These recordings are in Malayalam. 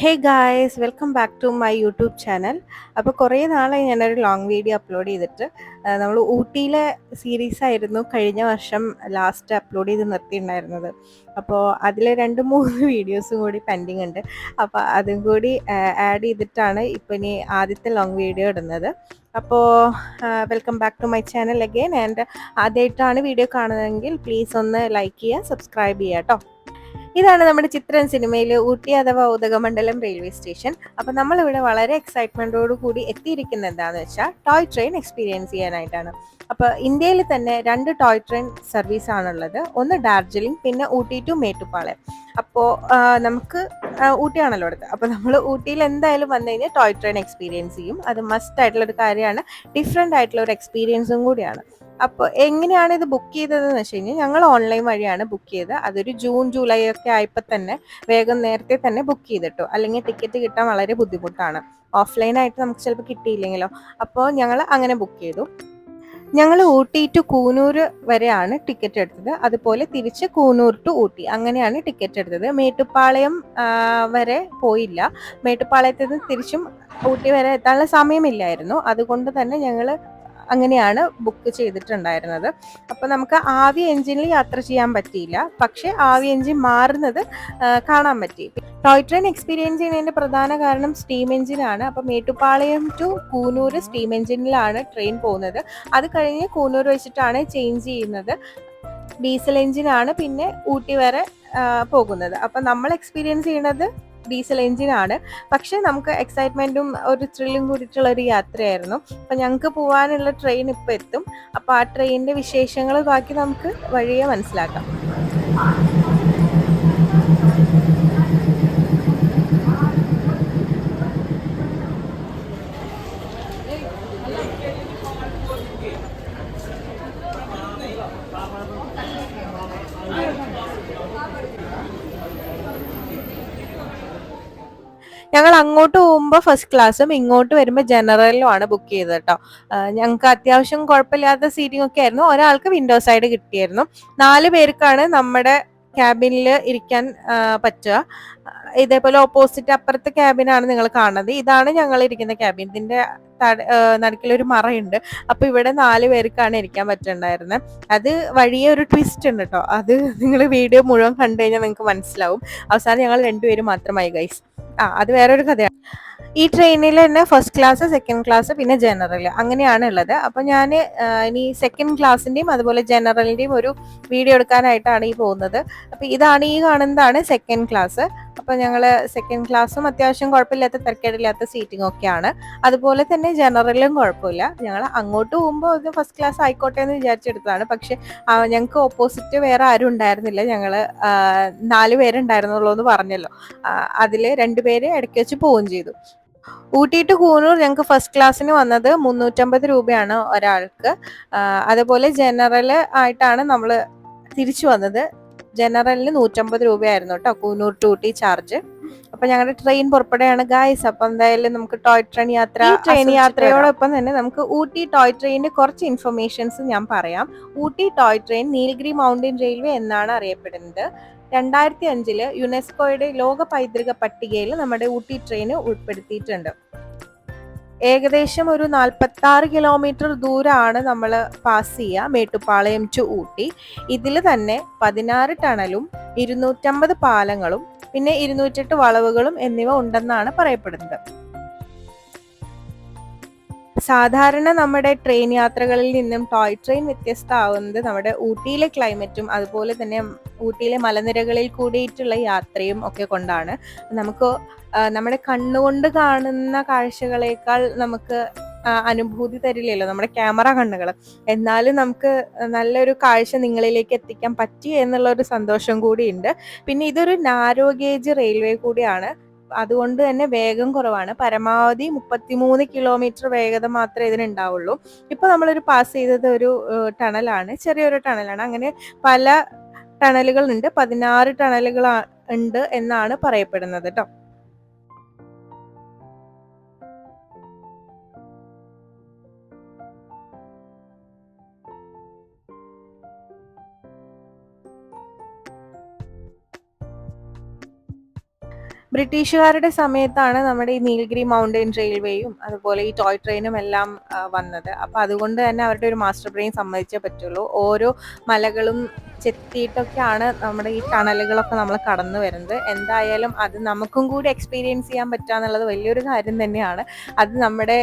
Hey guys welcome back to my YouTube channel അപ്പോൾ കുറേ നാളായി ഞാനൊരു ലോങ് വീഡിയോ അപ്ലോഡ് ചെയ്തിട്ട്. നമ്മൾ ഊട്ടിയിലെ സീരീസ് ആയിരുന്നു കഴിഞ്ഞ വർഷം ലാസ്റ്റ് അപ്ലോഡ് ചെയ്ത് നിർത്തിയിട്ടുണ്ടായിരുന്നത്. അപ്പോൾ അതിലെ രണ്ട് മൂന്ന് വീഡിയോസും കൂടി പെൻഡിങ് ഉണ്ട്. അപ്പോൾ അതും കൂടി ആഡ് ചെയ്തിട്ടാണ് ഇപ്പോൾ ഇനി ആദ്യത്തെ ലോങ് വീഡിയോ ഇടുന്നത്. അപ്പോൾ welcome back to my channel again and ആദ്യമായിട്ടാണ് വീഡിയോ കാണുന്നതെങ്കിൽ പ്ലീസ് ഒന്ന് ലൈക്ക് ചെയ്യുക സബ്സ്ക്രൈബ് ചെയ്യുക കേട്ടോ ഇതാണ് നമ്മുടെ ചിത്രൻ സിനിമയിൽ ഊട്ടി അഥവാ ഉദകമണ്ഡലം റെയിൽവേ സ്റ്റേഷൻ അപ്പൊ നമ്മളിവിടെ വളരെ എക്സൈറ്റ്മെന്റോട് കൂടി എത്തിയിരിക്കുന്നത് എന്താണെന്ന് വെച്ചാൽ ടോയ് ട്രെയിൻ എക്സ്പീരിയൻസ് ചെയ്യാനായിട്ടാണ്. അപ്പോൾ ഇന്ത്യയിൽ തന്നെ രണ്ട് ടോയ് ട്രെയിൻ സർവീസ് ആണുള്ളത്. ഒന്ന് ഡാർജിലിംഗ് പിന്നെ ഊട്ടി ടു മേട്ടുപ്പാളയം. അപ്പോൾ നമുക്ക് ഊട്ടിയാണല്ലോ അടുത്ത്. അപ്പോൾ നമ്മൾ ഊട്ടിയിൽ എന്തായാലും വന്നു കഴിഞ്ഞാൽ ടോയ് ട്രെയിൻ എക്സ്പീരിയൻസ് ചെയ്യും. അത് മസ്റ്റ് ആയിട്ടുള്ള ഒരു കാര്യമാണ്. ഡിഫറെന്റ് ആയിട്ടുള്ള ഒരു എക്സ്പീരിയൻസും കൂടിയാണ്. അപ്പോൾ എങ്ങനെയാണ് ഇത് ബുക്ക് ചെയ്തതെന്ന് വെച്ച് കഴിഞ്ഞാൽ ഞങ്ങൾ ഓൺലൈൻ വഴിയാണ് ബുക്ക് ചെയ്തത്. അതൊരു ജൂൺ ജൂലൈ ഒക്കെ ആയപ്പോൾ തന്നെ വേഗം നേരത്തെ തന്നെ ബുക്ക് ചെയ്തിട്ടു. അല്ലെങ്കിൽ ടിക്കറ്റ് കിട്ടാൻ വളരെ ബുദ്ധിമുട്ടാണ്. ഓഫ്ലൈനായിട്ട് നമുക്ക് ചിലപ്പോൾ കിട്ടിയില്ലെങ്കിലോ. അപ്പോൾ ഞങ്ങൾ അങ്ങനെ ബുക്ക് ചെയ്തു. ഞങ്ങൾ ഊട്ടി ടു കൂനൂർ വരെയാണ് ടിക്കറ്റ് എടുത്തത്. അതുപോലെ തിരിച്ച് കൂനൂർ ടു ഊട്ടി. അങ്ങനെയാണ് ടിക്കറ്റ് എടുത്തത്. മേട്ടുപ്പാളയം വരെ പോയില്ല. മേട്ടുപ്പാളയത്തിൽ നിന്ന് തിരിച്ചും ഊട്ടി വരെ എത്താനുള്ള സമയമില്ലായിരുന്നു. അതുകൊണ്ട് തന്നെ ഞങ്ങൾ അങ്ങനെയാണ് ബുക്ക് ചെയ്തിട്ടുണ്ടായിരുന്നത്. അപ്പോൾ നമുക്ക് ആവി എഞ്ചിനിൽ യാത്ര ചെയ്യാൻ പറ്റിയില്ല. പക്ഷേ ആവി എഞ്ചിൻ മാറുന്നത് കാണാൻ പറ്റി. ടോയ് ട്രെയിൻ എക്സ്പീരിയൻസ് ചെയ്യുന്നതിന്റെ പ്രധാന കാരണം സ്റ്റീം എഞ്ചിനാണ് അപ്പോൾ മേട്ടുപ്പാളയം ടു കൂനൂർ സ്റ്റീം എഞ്ചിനിലാണ് ട്രെയിൻ പോകുന്നത്. അത് കഴിഞ്ഞ് കൂനൂർ വെച്ചിട്ടാണ് ചേഞ്ച് ചെയ്യുന്നത്. ഡീസൽ എഞ്ചിനാണ് പിന്നെ ഊട്ടി വരെ പോകുന്നത്. അപ്പം നമ്മൾ എക്സ്പീരിയൻസ് ചെയ്യുന്നത് ഡീസൽ എൻജിനാണ് പക്ഷെ നമുക്ക് എക്സൈറ്റ്മെന്റും ഒരു ത്രില്ലും കൂടിയിട്ടുള്ള ഒരു യാത്രയായിരുന്നു. അപ്പൊ ഞങ്ങൾക്ക് പോകാനുള്ള ട്രെയിൻ ഇപ്പൊ എത്തും. അപ്പൊ ആ ട്രെയിനിന്റെ വിശേഷങ്ങൾ ബാക്കി നമുക്ക് വഴിയെ മനസ്സിലാക്കാം. ഞങ്ങൾ അങ്ങോട്ട് പോകുമ്പോൾ ഫസ്റ്റ് ക്ലാസ്സും ഇങ്ങോട്ട് വരുമ്പോൾ ജനറലിലും ആണ് ബുക്ക് ചെയ്തത് കേട്ടോ. ഞങ്ങൾക്ക് അത്യാവശ്യം കുഴപ്പമില്ലാത്ത സീറ്റിംഗ് ഒക്കെ ആയിരുന്നു. ഒരാൾക്ക് വിൻഡോ സൈഡ് കിട്ടിയായിരുന്നു. നാല് പേർക്കാണ് നമ്മുടെ ക്യാബിനിൽ ഇരിക്കാൻ പറ്റുക. ഇതേപോലെ ഓപ്പോസിറ്റ് അപ്പുറത്തെ ക്യാബിനാണ് നിങ്ങൾ കാണുന്നത്. ഇതാണ് ഞങ്ങൾ ഇരിക്കുന്ന ക്യാബിൻ ഇതിന്റെ നടുക്കിലൊരു മറയുണ്ട്. അപ്പൊ ഇവിടെ നാല് പേർക്കാണ് ഇരിക്കാൻ പറ്റുന്നുണ്ടായിരുന്നത് അത് വഴിയെ ഒരു ട്വിസ്റ്റ് ഉണ്ട് കേട്ടോ അത് നിങ്ങൾ വീഡിയോ മുഴുവൻ കണ്ടു കഴിഞ്ഞാൽ നിങ്ങൾക്ക് മനസ്സിലാവും. അവസാനം ഞങ്ങൾ രണ്ടുപേരും മാത്രമായി ഗൈസ് ആ അത് വേറൊരു കഥയാണ്. ഈ ട്രെയിനിൽ തന്നെ ഫസ്റ്റ് ക്ലാസ് സെക്കൻഡ് ക്ലാസ് പിന്നെ ജനറൽ അങ്ങനെയാണ് ഉള്ളത്. അപ്പൊ ഞാൻ ഇനി സെക്കൻഡ് ക്ലാസ്സിന്റെയും അതുപോലെ ജനറലിന്റെയും ഒരു വീഡിയോ എടുക്കാനായിട്ടാണ് ഈ പോകുന്നത്. അപ്പൊ ഇതാണ് ഈ കാണുന്നതാണ് സെക്കൻഡ് ക്ലാസ് അപ്പൊ ഞങ്ങൾ സെക്കൻഡ് ക്ലാസ്സും അത്യാവശ്യം കുഴപ്പമില്ലാത്ത തിരക്കേടില്ലാത്ത സീറ്റിംഗ് ഒക്കെയാണ്. അതുപോലെ തന്നെ ജനറലും കുഴപ്പമില്ല. ഞങ്ങൾ അങ്ങോട്ട് പോകുമ്പോൾ ഇത് ഫസ്റ്റ് ക്ലാസ് ആയിക്കോട്ടെ എന്ന് വിചാരിച്ചെടുത്തതാണ്. പക്ഷെ ഞങ്ങൾക്ക് ഓപ്പോസിറ്റ് വേറെ ആരും ഉണ്ടായിരുന്നില്ല. ഞങ്ങൾ നാല് പേരുണ്ടായിരുന്നുള്ളൂ എന്ന് പറഞ്ഞല്ലോ. അതിൽ രണ്ടുപേര് ഇടയ്ക്ക് വെച്ച് പോവുകയും ചെയ്തു. ഊട്ടി ടു കൂനൂർ ഞങ്ങൾക്ക് ഫസ്റ്റ് ക്ലാസ്സിന് വന്നത് മുന്നൂറ്റമ്പത് രൂപയാണ് ഒരാൾക്ക്. അതുപോലെ ജനറൽ ആയിട്ടാണ് നമ്മൾ തിരിച്ചു വന്നത്. ജനറലിന് നൂറ്റമ്പത് രൂപയായിരുന്നു കേട്ടോ കൂനൂർ ടു ഊട്ടി ചാർജ്. അപ്പൊ ഞങ്ങളുടെ ട്രെയിൻ പുറപ്പെടുകയാണ് ഗായ്സ് അപ്പൊ എന്തായാലും നമുക്ക് ടോയ് ട്രെയിൻ യാത്ര ട്രെയിൻ യാത്രയോടൊപ്പം തന്നെ നമുക്ക് ഊട്ടി ടോയ് ട്രെയിനിന്റെ കുറച്ച് ഇൻഫർമേഷൻസ് ഞാൻ പറയാം. Ooty toy train Nilgiri mountain railway എന്നാണ് അറിയപ്പെടുന്നത്. രണ്ടായിരത്തി അഞ്ചിൽ യുനെസ്കോയുടെ ലോക പൈതൃക പട്ടികയിൽ നമ്മുടെ ഊട്ടി ട്രെയിൻ ഉൾപ്പെടുത്തിയിട്ടുണ്ട്. ഏകദേശം ഒരു നാൽപ്പത്തി ആറ് കിലോമീറ്റർ ദൂരമാണ് നമ്മൾ പാസ് ചെയ്യുക. മേട്ടുപ്പാളയം ടു ഊട്ടി. ഇതിൽ തന്നെ പതിനാറ് ടണലും ഇരുന്നൂറ്റമ്പത് പാലങ്ങളും പിന്നെ ഇരുന്നൂറ്റെട്ട് വളവുകളും എന്നിവ ഉണ്ടെന്നാണ് പറയപ്പെടുന്നത്. സാധാരണ നമ്മുടെ ട്രെയിൻ യാത്രകളിൽ നിന്നും ടോയ് ട്രെയിൻ വ്യത്യസ്തമാവുന്നത് നമ്മുടെ ഊട്ടിയിലെ ക്ലൈമറ്റും അതുപോലെ തന്നെ ഊട്ടിയിലെ മലനിരകളിൽ കൂടിയിട്ടുള്ള യാത്രയും ഒക്കെ കൊണ്ടാണ്. നമുക്ക് നമ്മുടെ കണ്ണുകൊണ്ട് കാണുന്ന കാഴ്ചകളേക്കാൾ നമുക്ക് അനുഭൂതി തരില്ലല്ലോ നമ്മുടെ ക്യാമറ കണ്ണുകൾ എന്നാലും നമുക്ക് നല്ലൊരു കാഴ്ച നിങ്ങളിലേക്ക് എത്തിക്കാൻ പറ്റി എന്നുള്ള ഒരു സന്തോഷം കൂടിയുണ്ട്. പിന്നെ ഇതൊരു നാരോ ഗേജ് റെയിൽവേ കൂടിയാണ്. അതുകൊണ്ട് തന്നെ വേഗം കുറവാണ്. പരമാവധി മുപ്പത്തിമൂന്ന് കിലോമീറ്റർ വേഗത മാത്രമേ ഇതിനുണ്ടാവുള്ളൂ. ഇപ്പൊ നമ്മളൊരു പാസ് ചെയ്തത് ഒരു ടണലാണ്. ചെറിയൊരു ടണലാണ്. അങ്ങനെ പല ടണലുകൾ ഉണ്ട് പതിനാറ് ടണലുകൾ ഉണ്ട് എന്നാണ് പറയപ്പെടുന്നത് കേട്ടോ ബ്രിട്ടീഷുകാരുടെ സമയത്താണ് നമ്മുടെ ഈ നീൽഗിരി മൗണ്ടൻ റെയിൽവേയും അതുപോലെ ഈ ടോയ് ട്രെയിനും എല്ലാം വന്നത്. അപ്പോൾ അതുകൊണ്ട് തന്നെ അവരുടെ ഒരു മാസ്റ്റർ ബ്രെയിൻ സമ്മതിച്ചേ പറ്റുള്ളൂ. ഓരോ മലകളും ചെത്തിയിട്ടൊക്കെയാണ് നമ്മുടെ ഈ ടണലുകളൊക്കെ നമ്മൾ കടന്നു വരുന്നത്. എന്തായാലും അത് നമുക്കും കൂടി എക്സ്പീരിയൻസ് ചെയ്യാൻ പറ്റുക എന്നുള്ളത് വലിയൊരു കാര്യം തന്നെയാണ്. അത് നമ്മുടെ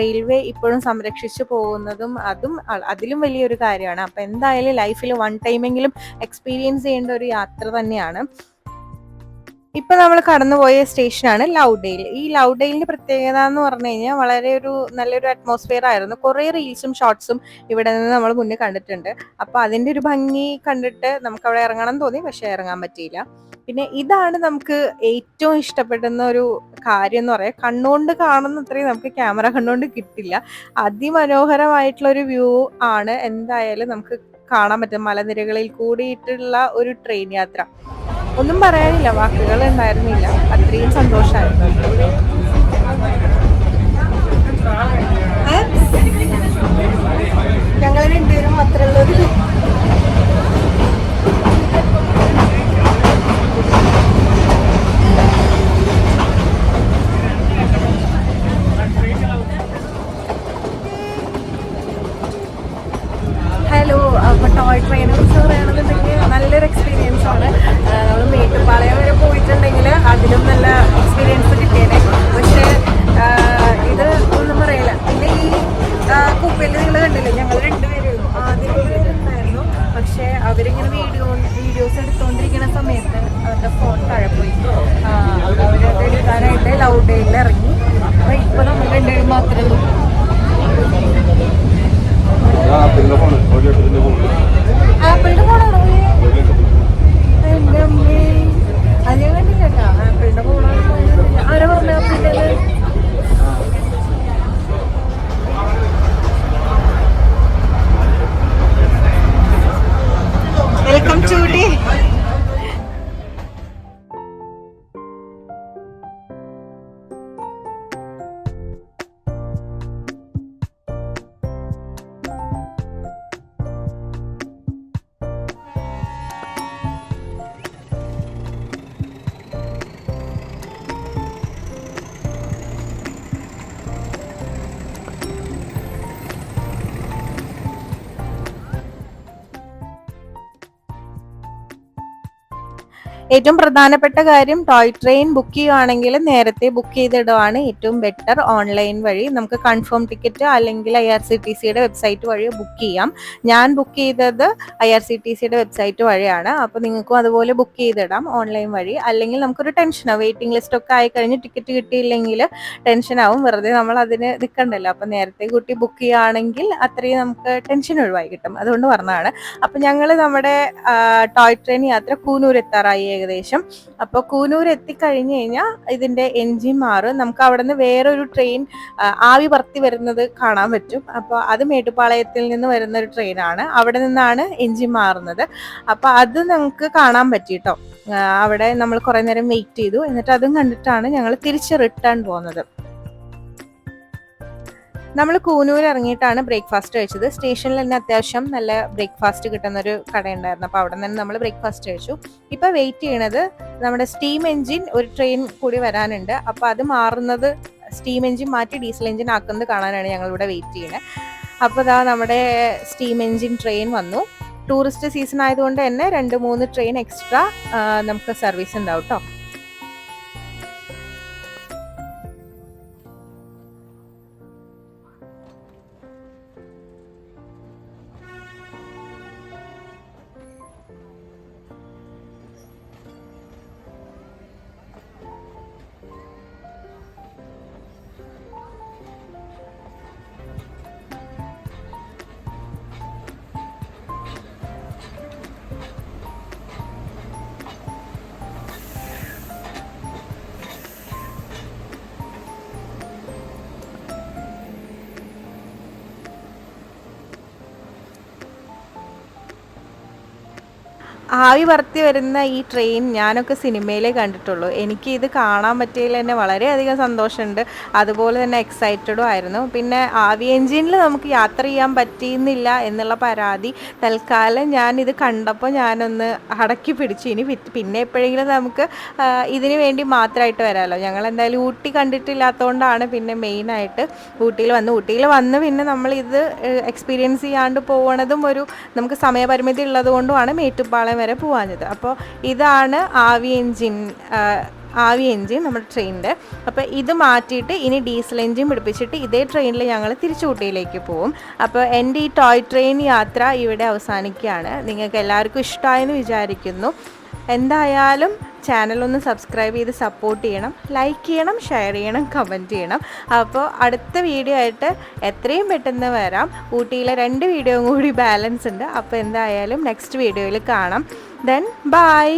റെയിൽവേ ഇപ്പോഴും സംരക്ഷിച്ചു പോകുന്നതും അതും അതിലും വലിയൊരു കാര്യമാണ്. അപ്പം എന്തായാലും ലൈഫിൽ വൺ ടൈമെങ്കിലും എക്സ്പീരിയൻസ് ചെയ്യേണ്ട ഒരു യാത്ര തന്നെയാണ്. ഇപ്പൊ നമ്മൾ കടന്നുപോയ സ്റ്റേഷനാണ് ലൗഡെയിൽ ഈ ലൗഡെയിലിന്റെ പ്രത്യേകത എന്ന് പറഞ്ഞു കഴിഞ്ഞാൽ വളരെ ഒരു നല്ലൊരു അറ്റ്മോസ്ഫിയർ ആയിരുന്നു. കുറെ റീൽസും ഷോർട്സും ഇവിടെ നിന്ന് നമ്മൾ മുന്നേ കണ്ടിട്ടുണ്ട്. അപ്പൊ അതിന്റെ ഒരു ഭംഗി കണ്ടിട്ട് നമുക്ക് അവിടെ ഇറങ്ങണം തോന്നി പക്ഷെ ഇറങ്ങാൻ പറ്റിയില്ല. പിന്നെ ഇതാണ് നമുക്ക് ഏറ്റവും ഇഷ്ടപ്പെടുന്ന ഒരു കാര്യം എന്ന് പറയാം കണ്ണുകൊണ്ട് കാണുന്ന അത്രയും നമുക്ക് ക്യാമറ കണ്ണുകൊണ്ട് കിട്ടില്ല. അതിമനോഹരമായിട്ടുള്ള ഒരു വ്യൂ ആണ് എന്തായാലും നമുക്ക് കാണാൻ പറ്റും മലനിരകളിൽ കൂടിയിട്ടുള്ള ഒരു ട്രെയിൻ യാത്ര. ഒന്നും പറയാനില്ല വാക്കുകൾ ഉണ്ടായിരുന്നില്ല. അത്രയും സന്തോഷമായിരുന്നു ഞങ്ങൾ രണ്ടുപേരും മാത്രമുള്ള ഹലോ അപ്പോൾ ടോയ് ട്രെയിനർ കുറിച്ച് പറയുകയാണെന്നുണ്ടെങ്കിൽ നല്ലൊരു എക്സ്പീരിയൻസ് ആണ്. നമ്മൾ മേട്ടുപ്പാളയം വരെ പോയിട്ടുണ്ടെങ്കിൽ അതിലും നല്ല എക്സ്പീരിയൻസ് കിട്ടിയേനെ. പക്ഷേ ഇത് ഒന്നും പറയില്ല. പിന്നെ ഈ കുപ്പയിൽ നിങ്ങൾ കണ്ടില്ലേ? ഞങ്ങൾ രണ്ടുപേരും ആദ്യം ഉണ്ടായിരുന്നു പക്ഷേ അവരിങ്ങനെ വീഡിയോ വീഡിയോസ് എടുത്തുകൊണ്ടിരിക്കുന്ന സമയത്ത് അവരുടെ ഫോൺ താഴെ പോയി. ആ, ഏറ്റവും പ്രധാനപ്പെട്ട കാര്യം ടോയ് ട്രെയിൻ ബുക്ക് ചെയ്യുകയാണെങ്കിൽ നേരത്തെ ബുക്ക് ചെയ്തിടുവാണ്. ഏറ്റവും ബെറ്റർ ഓൺലൈൻ വഴി നമുക്ക് കൺഫേം ടിക്കറ്റ് അല്ലെങ്കിൽ ഐ ആർ സി ടി സിയുടെ വെബ്സൈറ്റ് വഴി ബുക്ക് ചെയ്യാം. ഞാൻ ബുക്ക് ചെയ്തത് ഐ ആർ സി ടി സിയുടെ വെബ്സൈറ്റ് വഴിയാണ്. അപ്പോൾ നിങ്ങൾക്കും അതുപോലെ ബുക്ക് ചെയ്തിടാം ഓൺലൈൻ വഴി. അല്ലെങ്കിൽ നമുക്കൊരു ടെൻഷനാണ് വെയിറ്റിംഗ് ലിസ്റ്റ് ഒക്കെ ആയി കഴിഞ്ഞ് ടിക്കറ്റ് കിട്ടിയില്ലെങ്കിൽ ടെൻഷനാവും വെറുതെ നമ്മൾ അതിന് നിൽക്കണ്ടല്ലോ അപ്പോൾ നേരത്തെ കൂട്ടി ബുക്ക് ചെയ്യുകയാണെങ്കിൽ അത്രയും നമുക്ക് ടെൻഷൻ ഒഴിവായി കിട്ടും. അതുകൊണ്ട് പറഞ്ഞതാണ്. അപ്പോൾ ഞങ്ങൾ നമ്മുടെ ടോയ് ട്രെയിൻ യാത്ര കൂനൂർ എത്താറായി. ഏകദേശം. അപ്പോൾ കൂനൂർ എത്തിക്കഴിഞ്ഞ് കഴിഞ്ഞാൽ ഇതിന്റെ എൻജിൻ മാറും. നമുക്ക് അവിടെ നിന്ന് വേറൊരു ട്രെയിൻ ആവി പറത്തി വരുന്നത് കാണാൻ പറ്റും. അപ്പോൾ അത് മേട്ടുപ്പാളയത്തിൽ നിന്ന് വരുന്ന ഒരു ട്രെയിനാണ്. അവിടെ നിന്നാണ് എൻജിൻ മാറുന്നത്. അപ്പോൾ അത് നമുക്ക് കാണാൻ പറ്റിട്ടോ? അവിടെ നമ്മൾ കുറേ നേരം വെയിറ്റ് ചെയ്തു. എന്നിട്ട് അതും കണ്ടിട്ടാണ് ഞങ്ങൾ തിരിച്ച് റിട്ടേൺ പോകുന്നത്. നമ്മൾ കൂനൂർ ഇറങ്ങിയിട്ടാണ് ബ്രേക്ക്ഫാസ്റ്റ് കഴിച്ചത്. സ്റ്റേഷനിൽ തന്നെ അത്യാവശ്യം നല്ല ബ്രേക്ക്ഫാസ്റ്റ് കിട്ടുന്ന ഒരു കടയുണ്ടായിരുന്നു. അപ്പോൾ അവിടെ നിന്ന് നമ്മൾ ബ്രേക്ക്ഫാസ്റ്റ് കഴിച്ചു. ഇപ്പൊ വെയിറ്റ് ചെയ്യണത് നമ്മുടെ സ്റ്റീം എഞ്ചിൻ ഒരു ട്രെയിൻ കൂടി വരാനുണ്ട്. അപ്പോൾ അത് മാറുന്നത് സ്റ്റീം എഞ്ചിൻ മാറ്റി ഡീസൽ എഞ്ചിൻ ആക്കുന്നത് കാണാനാണ് ഞങ്ങൾ ഇവിടെ വെയിറ്റ് ചെയ്യുന്നത് അപ്പോൾ ഇതാ നമ്മുടെ സ്റ്റീം എഞ്ചിൻ ട്രെയിൻ വന്നു. ടൂറിസ്റ്റ് സീസൺ ആയതുകൊണ്ട് തന്നെ രണ്ട് മൂന്ന് ട്രെയിൻ എക്സ്ട്രാ നമുക്ക് സർവീസ് ഉണ്ടാവും കേട്ടോ ആവി പറത്തി വരുന്ന ഈ ട്രെയിൻ ഞാനൊക്കെ സിനിമയിലേ കണ്ടിട്ടുള്ളൂ. എനിക്ക് ഇത് കാണാൻ പറ്റിയതിൽ തന്നെ വളരെയധികം സന്തോഷമുണ്ട്. അതുപോലെ തന്നെ എക്സൈറ്റഡും ആയിരുന്നു. പിന്നെ ആവി എൻജിനിൽ നമുക്ക് യാത്ര ചെയ്യാൻ പറ്റിയിരുന്നില്ല എന്നുള്ള പരാതി തൽക്കാലം ഞാൻ ഇത് കണ്ടപ്പോൾ ഞാനൊന്ന് അടക്കി പിടിച്ചു. ഇനി പിന്നെ എപ്പോഴെങ്കിലും നമുക്ക് ഇതിന് വേണ്ടി മാത്രമായിട്ട് വരാമല്ലോ ഞങ്ങൾ എന്തായാലും ഊട്ടി കണ്ടിട്ടില്ലാത്തതുകൊണ്ടാണ് പിന്നെ മെയിനായിട്ട് ഊട്ടിയിൽ വന്ന്. ഊട്ടിയിൽ വന്ന് പിന്നെ നമ്മൾ ഇത് എക്സ്പീരിയൻസ് ചെയ്യാണ്ട് പോകണതും ഒരു നമുക്ക് സമയപരിമിതി ഉള്ളതുകൊണ്ടുമാണ് മേട്ടുപ്പാളയം വരെ പോകാഞ്ഞത് അപ്പോൾ ഇതാണ് ആവി എഞ്ചിൻ ആവി എൻജിൻ നമ്മുടെ ട്രെയിനിന്റെ. അപ്പോൾ ഇത് മാറ്റിയിട്ട് ഇനി ഡീസൽ എൻജിൻ പിടിപ്പിച്ചിട്ട് ഇതേ ട്രെയിനിൽ ഞങ്ങൾ തിരിച്ചു ഊട്ടിയിലേക്ക് പോകും അപ്പോൾ എന്റെ ഈ ടോയ് ട്രെയിൻ യാത്ര ഇവിടെ അവസാനിക്കുകയാണ്. നിങ്ങൾക്ക് എല്ലാവർക്കും ഇഷ്ടമായെന്ന് വിചാരിക്കുന്നു. എന്തായാലും ചാനലൊന്ന് സബ്സ്ക്രൈബ് ചെയ്ത് സപ്പോർട്ട് ചെയ്യണം ലൈക്ക് ചെയ്യണം ഷെയർ ചെയ്യണം കമന്റ് ചെയ്യണം. അപ്പോൾ അടുത്ത വീഡിയോ ആയിട്ട് എത്രയും പെട്ടെന്ന് വരാം. ഊട്ടിയിലെ രണ്ട് വീഡിയോയും കൂടി ബാലൻസ് ഉണ്ട്. അപ്പോൾ എന്തായാലും നെക്സ്റ്റ് വീഡിയോയിൽ കാണാം. Then bye